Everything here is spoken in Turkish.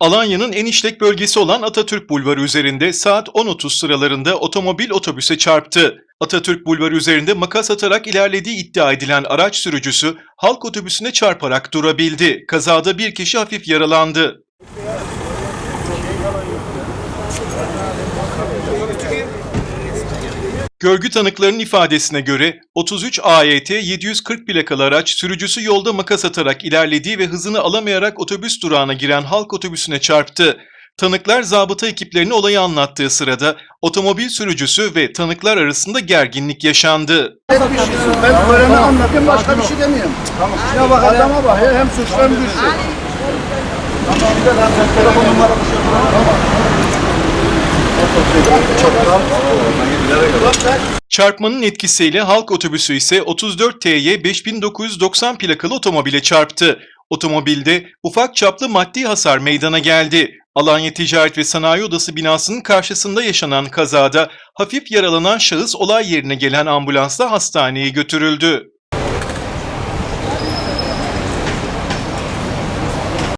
Alanya'nın en işlek bölgesi olan Atatürk Bulvarı üzerinde saat 10.30 sıralarında otomobil otobüse çarptı. Atatürk Bulvarı üzerinde makas atarak ilerlediği iddia edilen araç sürücüsü halk otobüsüne çarparak durabildi. Kazada bir kişi hafif yaralandı. Görgü tanıklarının ifadesine göre 33 AYT 740 plakalı araç sürücüsü yolda makas atarak ilerlediği ve hızını alamayarak otobüs durağına giren halk otobüsüne çarptı. Tanıklar zabıta ekiplerine olayı anlattığı sırada otomobil sürücüsü ve tanıklar arasında gerginlik yaşandı. Bir şey ben öğreni anlatayım başka bir şey demiyorum. Tamam. Ya bak adama bak hem suçlu hem güçlü. Tamam bir de lan sen telefon numaramı şey Tamam. Çarpmanın etkisiyle halk otobüsü ise 34 TY 5990 plakalı otomobile çarptı. Otomobilde ufak çaplı maddi hasar meydana geldi. Alanya Ticaret ve Sanayi Odası binasının karşısında yaşanan kazada hafif yaralanan şahıs olay yerine gelen ambulansla hastaneye götürüldü.